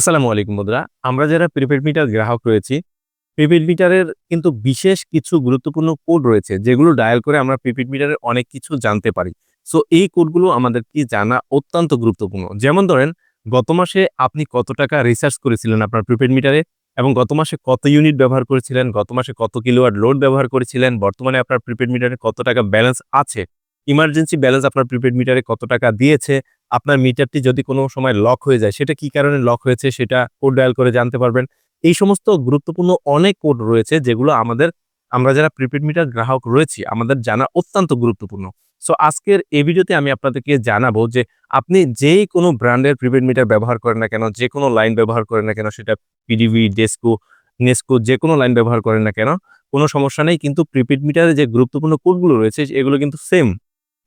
আসসালামু আলাইকুম বন্ধুরা। আমরা যারা প্রিপেড মিটার গ্রাহক রয়েছি প্রিপেড মিটারের কিন্তু বিশেষ কিছু গুরুত্বপূর্ণ কোড রয়েছে, যেগুলো ডায়াল করে আমরা প্রিপেড মিটারের অনেক কিছু জানতে পারি। সো এই কোডগুলো আমাদের কি জানা অত্যন্ত গুরুত্বপূর্ণ। যেমন ধরেন, গত মাসে আপনি কত টাকা রিসার্চ করেছিলেন আপনার প্রিপেড মিটারে এবং গত মাসে কত ইউনিট ব্যবহার করেছিলেন, গত মাসে কত কিলোওয়াট লোড ব্যবহার করেছিলেন, বর্তমানে আপনার প্রিপেড মিটারে কত টাকা ব্যালেন্স আছে ইমার্জেন্সি ব্যালেন্স আপনার প্রিপেড মিটারে কত টাকা দিয়েছে আপনার মিটারটি যদি কোনো সময় লক হয়ে যায়, সেটা কি কারণে লক হয়েছে সেটা কোড ডায়াল করে জানতে পারবেন। এই সমস্ত গুরুত্বপূর্ণ অনেক কোড রয়েছে যেগুলো আমাদের, আমরা যারা প্রিপেড মিটার গ্রাহক রয়েছি, আমাদের জানা অত্যন্ত গুরুত্বপূর্ণ। সো আজকের এই ভিডিওতে আমি আপনাদেরকে জানাব যে আপনি যেই কোনো ব্র্যান্ডের প্রিপেড মিটার ব্যবহার করেন না কেন, যে কোনো লাইন ব্যবহার করেন না কেন, সেটা পিডিভি ডেস্কো নেস্কো যে কোনো লাইন ব্যবহার করেন না কেন, কোনো সমস্যা নেই। কিন্তু প্রিপেড মিটারে যে গুরুত্বপূর্ণ কোডগুলো রয়েছে, এগুলো কিন্তু সেম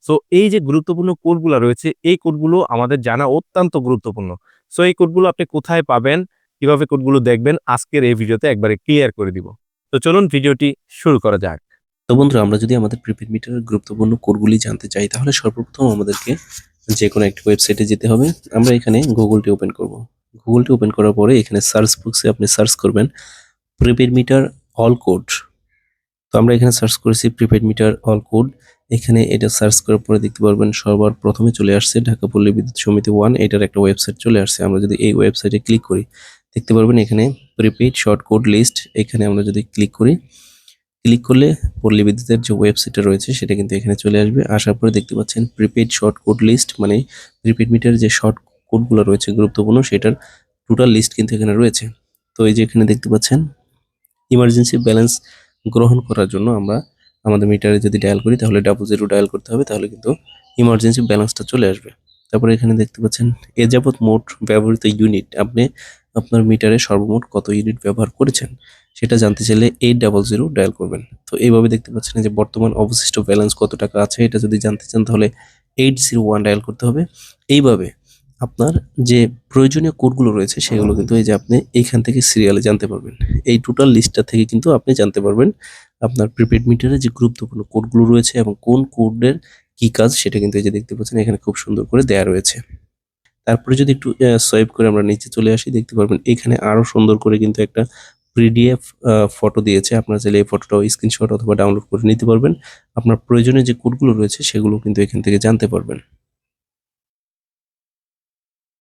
সো এই যে গুরুত্বপূর্ণ কোডগুলো রয়েছে, এই কোডগুলো আমাদের জানা অত্যন্ত গুরুত্বপূর্ণ। সো এই কোডগুলো আপনি কোথায় পাবেন, কীভাবে কোডগুলো দেখবেন, আজকের এই ভিডিওতে একবারে ক্লিয়ার করে দিব। তো চলুন ভিডিওটি শুরু করা যাক। তো বন্ধুরা, আমরা যদি আমাদের প্রিপেড মিটারের গুরুত্বপূর্ণ কোডগুলি জানতে চাই, তাহলে সর্বপ্রথম আমাদেরকে যে কোনো একটি ওয়েবসাইটে যেতে হবে। আমরা এখানে গুগলটি ওপেন করব। গুগলটি ওপেন করার পরে এখানে সার্চ বক্সে আপনি সার্চ করবেন প্রিপেড মিটার অল কোড। তো আমরা এখানে সার্চ করেছি প্রিপেড মিটার অল কোড। এখানে এটা সার্চ করার পরে দেখতে পারবেন, সবার প্রথমে চলে আসছে ঢাকা পল্লী বিদ্যুৎ সমিতি ওয়ান, এটার একটা ওয়েবসাইট চলে আসছে। আমরা যদি এই ওয়েবসাইটে ক্লিক করি, দেখতে পারবেন এখানে প্রিপেড শর্ট কোড লিস্ট এখানে আমরা যদি ক্লিক করি ক্লিক করলে পল্লী বিদ্যুতের যে ওয়েবসাইটটা রয়েছে, সেটা কিন্তু এখানে চলে আসবে। আসার পরে দেখতে পাচ্ছেন প্রিপেড শর্ট কোড লিস্ট মানে প্রিপেড মিটার যে শর্ট কোডগুলো রয়েছে গুরুত্বপূর্ণ, সেটার টোটাল লিস্ট কিন্তু এখানে রয়েছে। তো এই যে এখানে দেখতে পাচ্ছেন ইমার্জেন্সি ব্যালেন্স গ্রহণ করার জন্য আমরা আমাদের মিটারে যদি ডায়াল করি, তাহলে ডাবল জিরো ডায়াল করতে হবে, তাহলে কিন্তু ইমার্জেন্সি ব্যালেন্সটা চলে আসবে। তারপরে এখানে দেখতে পাচ্ছেন, এ যাবৎ মোট ব্যবহৃত ইউনিট আপনি আপনার মিটারে সর্বমোট কত ইউনিট ব্যবহার করেছেন, সেটা জানতে চাইলে এইট ডাবল জিরো ডায়াল করবেন। তো এইভাবে দেখতে পাচ্ছেন যে বর্তমান অবশিষ্ট ব্যালেন্স কত টাকা আছে, এটা যদি জানতে চান, তাহলে এইট জিরো ওয়ান ডায়াল করতে হবে। এইভাবে আপনার যে প্রয়োজনীয় কোডগুলো রয়েছে সেগুলো কিন্তু এই যে আপনি এইখান থেকে সিরিয়ালে জানতে পারবেন। এই টোটাল লিস্টটা থেকে কিন্তু আপনি জানতে পারবেন আপনার প্রিপেড মিটারে যে গুরুত্বপূর্ণ কোডগুলো রয়েছে এবং কোন কোডের কি কাজ সেটা কিন্তু এই যে দেখতে পাচ্ছেন এখানে খুব সুন্দর করে দেয়া রয়েছে। তারপরে যদি একটু সোয়াইপ করে আমরা নিচে চলে আসি দেখতে পারবেন এখানে আরও সুন্দর করে কিন্তু একটা পিডিএফ ফটো দিয়েছে। আপনারা চাইলে এই ফটোটাও স্ক্রিনশট অথবা ডাউনলোড করে নিতে পারবেন। আপনার প্রয়োজনীয় যে কোডগুলো রয়েছে সেগুলো কিন্তু এখান থেকে জানতে পারবেন।